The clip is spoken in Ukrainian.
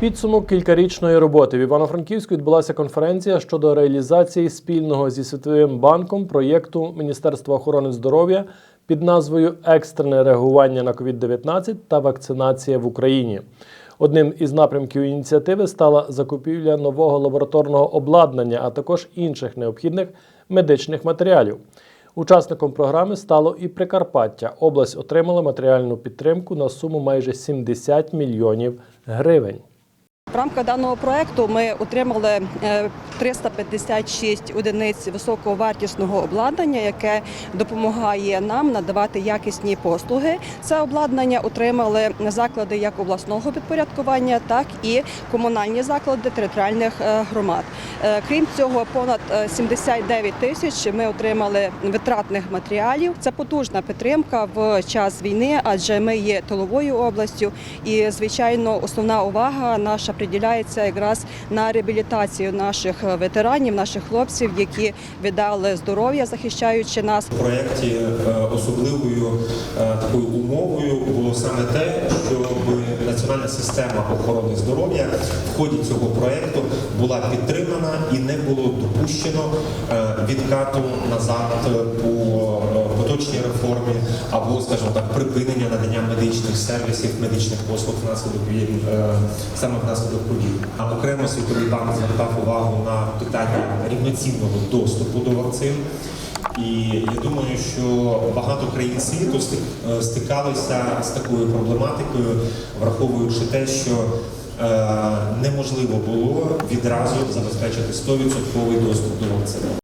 Підсумок кількарічної роботи в Івано-Франківську відбулася конференція щодо реалізації спільного зі Світовим банком проєкту Міністерства охорони здоров'я під назвою Екстрене реагування на COVID-19 та вакцинація в Україні. Одним із напрямків ініціативи стала закупівля нового лабораторного обладнання, а також інших необхідних медичних матеріалів. Учасником програми стало і Прикарпаття. Область отримала матеріальну підтримку на суму майже 70 мільйонів гривень. В рамках даного проекту ми отримали е, 356 одиниць високовартісного обладнання, яке допомагає нам надавати якісні послуги. Це обладнання отримали заклади як обласного підпорядкування, так і комунальні заклади територіальних е, громад. Е, Крім цього, понад е, 79 тисяч ми отримали витратних матеріалів. Це потужна підтримка в час війни, адже ми є тиловою областю, і звичайно, основна увага наша приділяється якраз на реабілітацію наших ветеранів, наших хлопців, які віддали здоров'я, захищаючи нас. В проєкті е, особливою е, такою умовою було саме те, щоб національна система охорони здоров'я в ході цього проєкту була підтримана і не було допущено е, відкату назад по поточній реформі або, скажімо так, припинення надання медичних сервісів, медичних послуг внаслідок е, саме внаслідок подій. А окремо світовий банк звертав увагу на питання рівноцінного доступу до вакцин. І я думаю, що багато країн світу е, стикалися з такою проблематикою, враховуючи те, що е, неможливо було відразу забезпечити 100% доступ до вакцини.